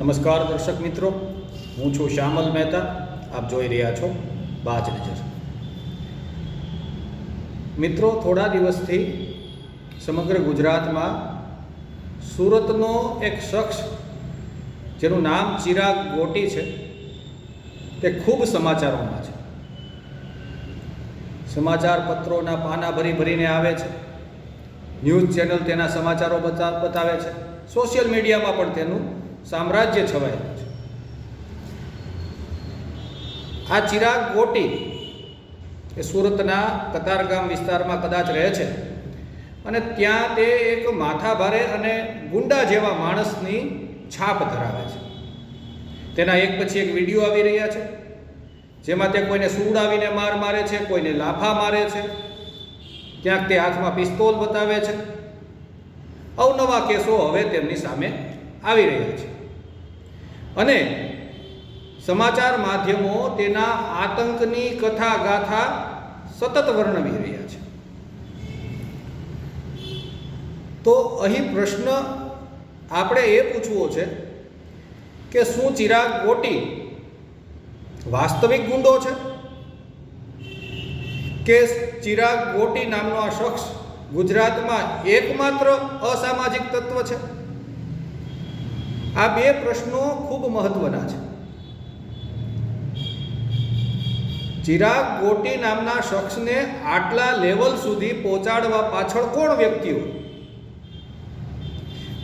નમસ્કાર દર્શક મિત્રો, હું છું શ્યામલ મહેતા, આપ જોઈ રહ્યા છો બાજ નજર. મિત્રો, થોડા દિવસથી સમગ્ર ગુજરાતમાં સુરતનો એક શખ્સ, જેનું નામ ચિરાગ ગોટી છે, તે ખૂબ સમાચારોમાં છે. સમાચાર પત્રોના પાના ભરી ભરીને આવે છે. ન્યૂઝ ચેનલ તેના સમાચારો બતા બતાવે છે. સોશિયલ મીડિયામાં પણ તેનું સામ્રાજ્ય છવાયેલું છે આ ચિરાગ ગોટી એ સુરતના કતારગામ વિસ્તારમાં કદાચ રહે છે. અને ત્યાં તે એક માથાભારે અને ગુંડા જેવા માણસની છાપ ધરાવે છે. તેના એક પછી એક વીડિયો આવી રહ્યા છે. જેમાં તે કોઈને સુવડાવીને માર મારે છે, કોઈને લાફા મારે છે. ક્યાંક તે હાથમાં પિસ્તોલ બતાવે છે. અવનવા કેસો હવે તેમની સામે આવી રહ્યા છે. અને સમાચાર માધ્યમો તેના આતંકની કથા ગાથા સતત વર્ણવી રહ્યા છે. તો અહીં પ્રશ્ન આપણે એ પૂછવો છે કે શું ચિરાગ ગોટી વાસ્તવિક ગુંડો છે? કે ચિરાગ ગોટી નામનો આ શખ્સ ગુજરાતમાં એકમાત્ર અસામાજિક તત્વ છે? આ બે પ્રશ્નો ખૂબ મહત્વના છે. ચિરાગ ગોટી નામના શખ્સને આટલા લેવલ સુધી પહોંચાડવા પાછળ કોણ વ્યક્તિઓ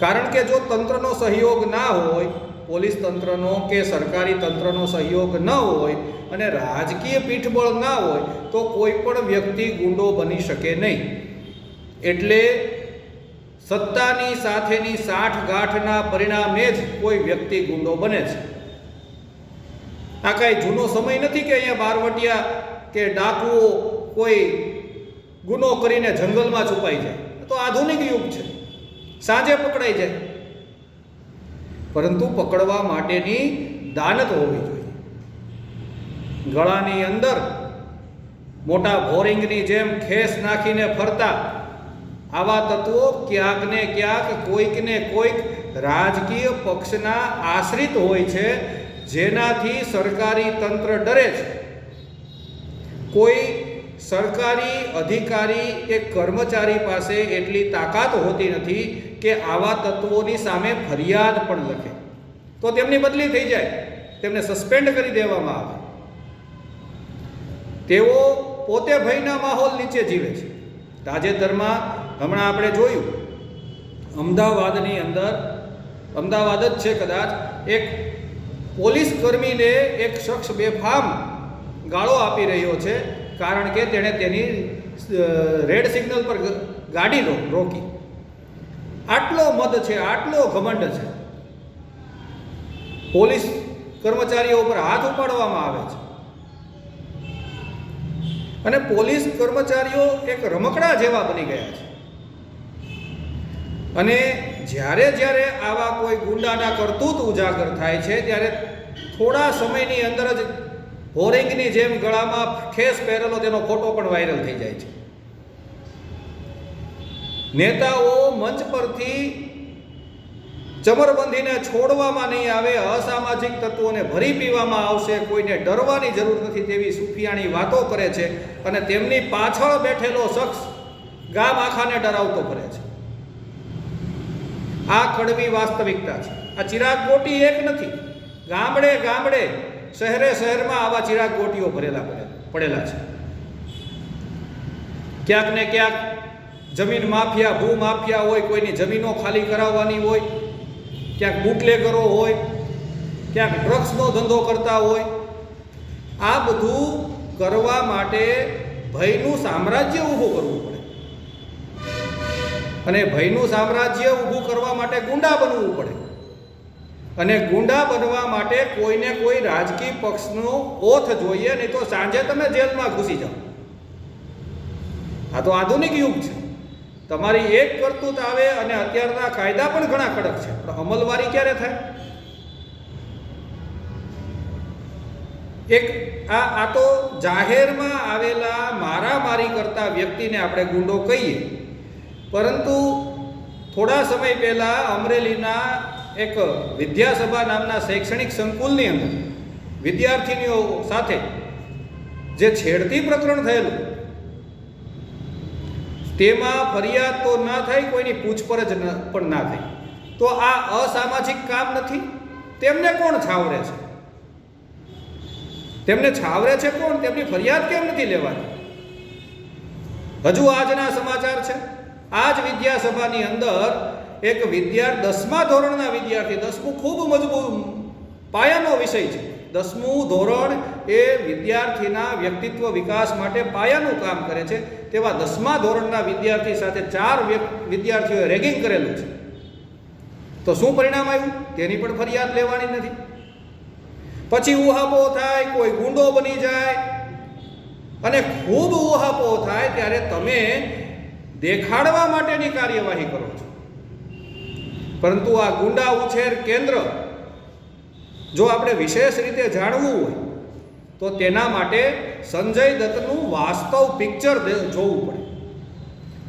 કારણ કે જો તંત્રનો સહયોગ ના હોય, પોલીસ તંત્રનો કે સરકારી તંત્રનો સહયોગ ન હોય અને રાજકીય પીઠબળ ના હોય, તો કોઈ પણ વ્યક્તિ ગુંડો બની શકે નહીં. એટલે સત્તાની સાથેની સાઠ ગાંઠના પરિણામે જ કોઈ વ્યક્તિ ગુંડો બને છે. આ કાંઈ જૂનો સમય નથી કે અહીંયા બારવટિયા કે ડાકુઓ કોઈ ગુનો કરીને જંગલમાં છુપાઈ જાય? તો આધુનિક યુગ છે. સાંજે પકડાઈ જાય. પરંતુ પકડવા માટેની દાનત હોવી જોઈએ. ગળાની અંદર મોટા બોરિંગની જેમ ખેસ નાખીને ફરતા આવા તત્વો ક્યાંક ને ક્યાંક કોઈક ને કોઈક રાજકીય પક્ષના આશ્રિત હોય છે, જેનાથી સરકારી તંત્ર ડરે છે. કોઈ સરકારી અધિકારી કે કર્મચારી પાસે એટલી તાકાત હોતી નથી કે આવા તત્વોની સામે ફરિયાદ પણ લખે. તો તેમની બદલી થઈ જાય. તેમને સસ્પેન્ડ કરી દેવામાં આવે. તેઓ પોતે ભયના માહોલ નીચે જીવે છે. તાજેતરમાં હમણાં આપણે જોયું, અમદાવાદની અંદર, અમદાવાદ જ છે કદાચ, એક પોલીસ કર્મીને એક શખ્સ બેફામ ગાળો આપી રહ્યો છે, કારણ કે તેણે તેની રેડ સિગ્નલ પર ગાડી રોકી. આટલો મત છે, આટલો ઘમંડ છે. પોલીસ કર્મચારીઓ ઉપર હાથ ઉપાડવામાં આવે છે. અને પોલીસ કર્મચારીઓ એક રમકડા જેવા બની ગયા છે. અને જ્યારે જ્યારે આવા કોઈ ગુંડાના કરતૂત ઉજાગર થાય છે, ત્યારે થોડા સમયની અંદર જ હોરિંગની જેમ ગળામાં ખેસ પહેરેલો તેનો ફોટો પણ વાયરલ થઈ જાય છે. નેતાઓ મંચ પરથી ચમરબંધીને છોડવામાં નહીં આવે, અસામાજિક તત્વોને ભરી પીવામાં આવશે, કોઈને ડરવાની જરૂર નથી તેવી સુફિયાણી વાતો કરે છે અને તેમની પાછળ બેઠેલો શખ્સ ગામ આખાને ડરાવતો ફરે છે. આ કડવી વાસ્તવિકતા છે. આ ચિરાગ ગોટી એક નથી. ગામડે ગામડે, શહેરે શહેરમાં આવા ચિરાગ ગોટીઓ ભરેલા પડેલા છે. ક્યાંક ને ક્યાંક જમીન માફિયા, ભૂ માફિયા હોય, કોઈની જમીનો ખાલી કરાવવાની હોય, ક્યાંક બુટલેગરો હોય, ક્યાંક ડ્રગ્સનો ધંધો કરતા હોય. આ બધું કરવા માટે ભયનું સામ્રાજ્ય ઊભું કરવું પડે. અને ભયનું સામ્રાજ્ય ઊભું કરવા માટે ગુંડા બનવું પડે. અને ગુંડા બનવા માટે કોઈને કોઈ રાજકીય પક્ષનો ઓથ જોઈએ, નહીં તો સાંજે તમે જેલમાં ઘૂસી જાઓ. આ તો આધુનિક યુગ છે. તમારી એક કરતૂત આવે અને અત્યારના કાયદા પણ ઘણા કડક છે. પણ અમલવારી ક્યારે થાય? એક આ આ તો જાહેરમાં આવેલા મારામારી કરતા વ્યક્તિને આપણે ગુંડો કહીએ. પરંતુ થોડા સમય પહેલાં અમરેલીના એક વિદ્યાસભા નામના શૈક્ષણિક સંકુલની અંદર વિદ્યાર્થીનીઓ સાથે જે છેડતી પ્રકરણ થયેલું, તેમાં ફરિયાદ તો ના થાય, કોઈની પૂછપરછ પણ ના થઈ તો આ અસામાજિક કામ નથી? તેમને કોણ છાવરે છે? તેમને છાવરે છે કોણ? તેમની ફરિયાદ કેમ નથી લેવાની? હજુ આજના સમાચાર છે? આ જ વિદ્યાસભાની અંદર એક વિદ્યાર્થી દસમા ધોરણના વિદ્યાર્થી, દસમું ખૂબ મજબૂત પાયાનો વિષય છે. દસમું ધોરણ એ વિદ્યાર્થીના વ્યક્તિત્વ વિકાસ માટે પાયાનું કામ કરે છે. તેવા દસમા ધોરણના વિદ્યાર્થી સાથે ચાર વિદ્યાર્થીઓએ રેગિંગ કરેલું છે. તો શું પરિણામ આવ્યું? તેની પણ ફરિયાદ લેવાની નથી. પછી ઉહાપો થાય, કોઈ ગુંડો બની જાય. અને ખૂબ ઉહાપો થાય ત્યારે તમે દેખાડવા માટેની કાર્યવાહી કરો છો. પરંતુ આ ગુંડા ઉછેર કેન્દ્ર જો આપણે વિશેષ રીતે જાણવું હોય, તો તેના માટે સંજય દત્તનું વાસ્તવ પિક્ચર જોવું પડે.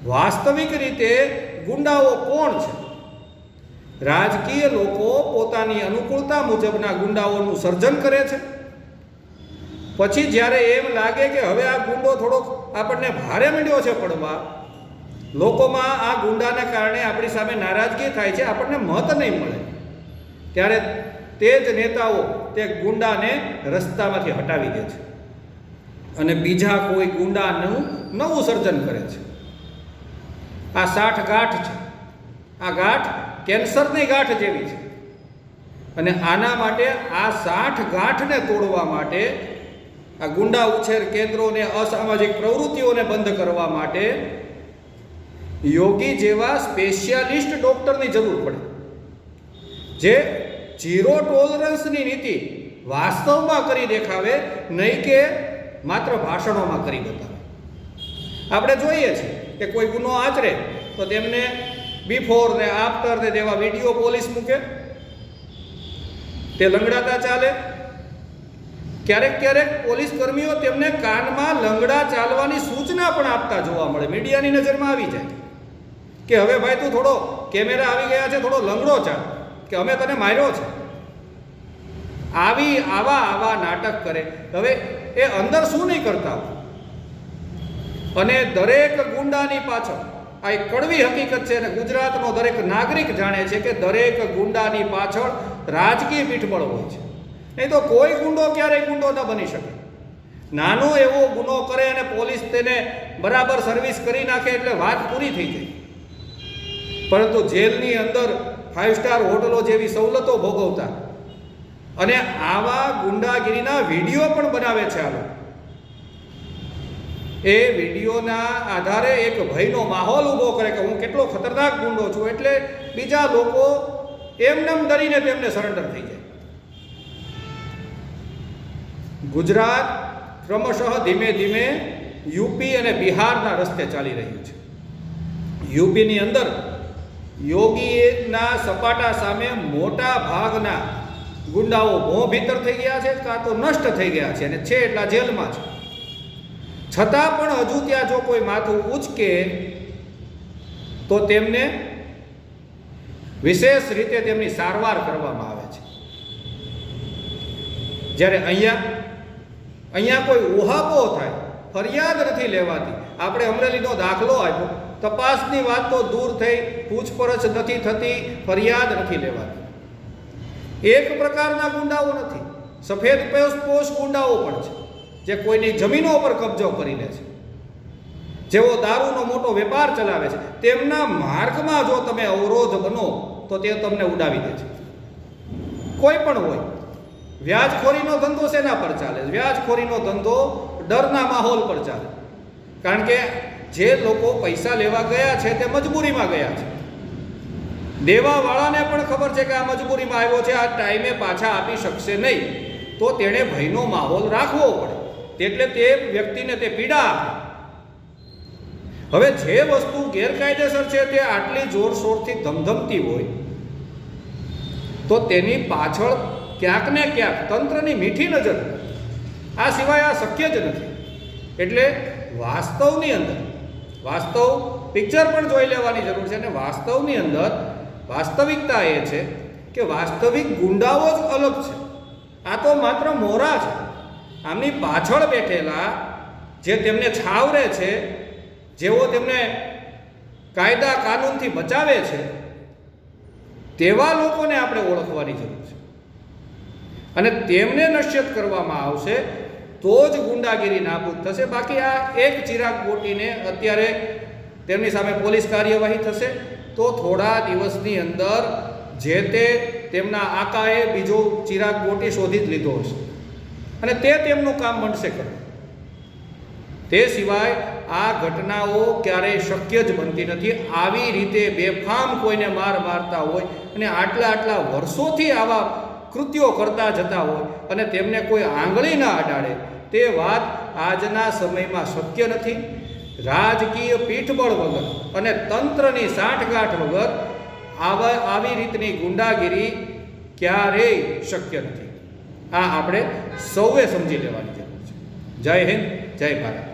વાસ્તવિક રીતે ગુંડાઓ કોણ છે? રાજકીય લોકો પોતાની અનુકૂળતા મુજબના ગુંડાઓનું સર્જન કરે છે. પછી જ્યારે એમ લાગે કે હવે આ ગુંડો થોડોક આપણને ભારે મળ્યો છે પડવા લોકોમાં આ ગુંડાને કારણે આપણી સામે નારાજગી થાય છે, આપણને મત નહીં મળે. ત્યારે તે જ નેતાઓ તે ગુંડાને રસ્તામાંથી હટાવી દે છે. અને બીજા કોઈ ગુંડાનું નવું સર્જન કરે છે. આ સાઠ ગાંઠ છે. આ ગાંઠ કેન્સરની ગાંઠ જેવી છે. અને આના માટે આ સાઠ ગાંઠને તોડવા માટે, આ ગુંડા ઉછેર કેન્દ્રોને અસામાજિક પ્રવૃત્તિઓને બંધ કરવા માટે યોગી જેવા સ્પેશિયાલિસ્ટ ડોક્ટરની જરૂર પડે. જે ઝીરો ટોલરન્સની નીતિ વાસ્તવમાં કરી દેખાવે, નહીં કે માત્ર ભાષણોમાં કરી બતાવે. આપણે જોઈએ છીએ કે કોઈ ગુનો આચરે, તો તેમને બિફોર ને આફ્ટર ને તેવા વીડિયો પોલીસ મૂકે. તે લંગડાતા ચાલે. ક્યારેક ક્યારેક પોલીસ કર્મીઓ તેમને કાનમાં લંગડા ચાલવાની સૂચના પણ આપતા જોવા મળે. મીડિયાની નજરમાં આવી જાય. કે હવે ભાઈ તું થોડો કેમેરા આવી ગયા છે, થોડો લંગડો ચાલ કે અમે તને માર્યો છે. આવી, આવા આવા નાટક કરે. હવે એ અંદર શું નહીં કરતા? અને દરેક ગુંડાની પાછળ, આ એક કડવી હકીકત છે અને ગુજરાતનો દરેક નાગરિક જાણે છે કે દરેક ગુંડાની પાછળ રાજકીય પીઠબળ હોય છે. નહીં તો કોઈ ગુંડો ક્યારેય ગુંડો ન બની શકે. નાનો એવો ગુનો કરે અને પોલીસ તેને બરાબર સર્વિસ કરી નાખે એટલે વાત પૂરી થઈ જાય. પરંતુ જેલની અંદર ફાઇવ સ્ટાર હોટલો જેવી સવલતો ભોગવતા. અને આવા ગુંડાગીરીના વીડિયો પણ બનાવે છે આ એ વિડીયોના આધારે એક ભયનો માહોલ ઊભો કરે કે હું કેટલો ખતરનાક ગુંડો છું એટલે બીજા લોકો એમનેમ ડરીને તેમને સરેન્ડર થઈ જાય. ગુજરાત ક્રમશઃ ધીમે ધીમે યુપી અને બિહારના રસ્તે ચાલી રહ્યું છે. યુપીની અંદર યોગીના સપાટા સામે મોટા ભાગના ગુંડાઓ મોં ભીતર થઈ ગયા છે કાં તો નષ્ટ થઈ ગયા છે અને છે એટલા જેલમાં છે. છતાં પણ હજુ ત્યાં જો કોઈ માથું ઉચકે તો તેમને વિશેષ રીતે તેમની સારવાર કરવામાં આવે છે. જ્યારે અહીંયા અહીંયા કોઈ ઉહાપો થાય, ફરિયાદ નથી લેવાતી. આપણે અમરેલીનો દાખલો આપ્યો. તપાસની વાત તો દૂર થઈ, પૂછપરછ નથી થતી, ફરિયાદ નથી લેવાતી. એક પ્રકારના ગુંડાઓ નથી. સફેદ પોષ ગુંડાઓ પણ છે, જે કોઈની જમીનો પર કબજો કરી લે છે. જેઓ દારૂનો મોટો વેપાર ચલાવે છે, તેમના માર્ગમાં જો તમે અવરોધ બનો, તો તે તમને ઉડાવી દે છે. કોઈ પણ હોય, વ્યાજખોરીનો ધંધો શેના પર ચાલે વ્યાજખોરીનો ધંધો ડરના માહોલ પર ચાલે કારણ કે જે લોકો પૈસા લેવા ગયા છે તે મજબૂરીમાં ગયા છે. દેવાવાળાને પણ ખબર છે કે આ મજબૂરીમાં આવ્યો છે, આ ટાઈમે પાછા આપી શકશે નહીં. તો તેણે ભયનો માહોલ રાખવો પડે. એટલે તે વ્યક્તિને તે પીડા હવે જે વસ્તુ ગેરકાયદેસર છે તે આટલી જોરશોરથી ધમધમતી હોય, તો તેની પાછળ ક્યાંક ને ક્યાંક તંત્રની મીઠી નજર. આ સિવાય આ શક્ય જ નથી. એટલે વાસ્તવની અંદર વાસ્તવ પિક્ચર પણ જોઈ લેવાની જરૂર છે અને વાસ્તવની અંદર વાસ્તવિકતા એ છે કે વાસ્તવિક ગુંડાઓ જ અલગ છે. આ તો માત્ર મોરા છે આમની પાછળ બેઠેલા જે તેમને છાવરે છે, જેઓ તેમને કાયદા કાનૂનથી બચાવે છે, તેવા લોકોને આપણે ઓળખવાની જરૂર છે. અને તેમને નશ્યત કરવામાં આવશે તો જ ગુંડાગીરી નાબૂદ થશે. બાકી આ એક ચિરાગ ગોટીને અત્યારે તેમની સામે પોલીસ કાર્યવાહી થશે. તો થોડા દિવસની અંદર જે તે તેમના આકાએ બીજો ચિરાગ ગોટી શોધી જ લીધો હશે. અને તે તેમનું કામ બનશે કરવું તે સિવાય આ ઘટનાઓ ક્યારેય શક્ય જ બનતી નથી. આવી રીતે બેફામ કોઈને માર મારતા હોય અને આટલા આટલા વર્ષોથી આવા કૃત્યો કરતા જતા હોય અને તેમને કોઈ આંગળી ના અડાડે, તે વાત આજના સમયમાં શક્ય નથી. રાજકીય પીઠબળ વગર અને તંત્રની સાંઠગાંઠ વગર આવા, આવી રીતની ગુંડાગીરી ક્યારેય શક્ય નથી. આ આપણે સૌએ સમજી લેવાની જરૂર છે. જય હિન્દ, જય ભારત.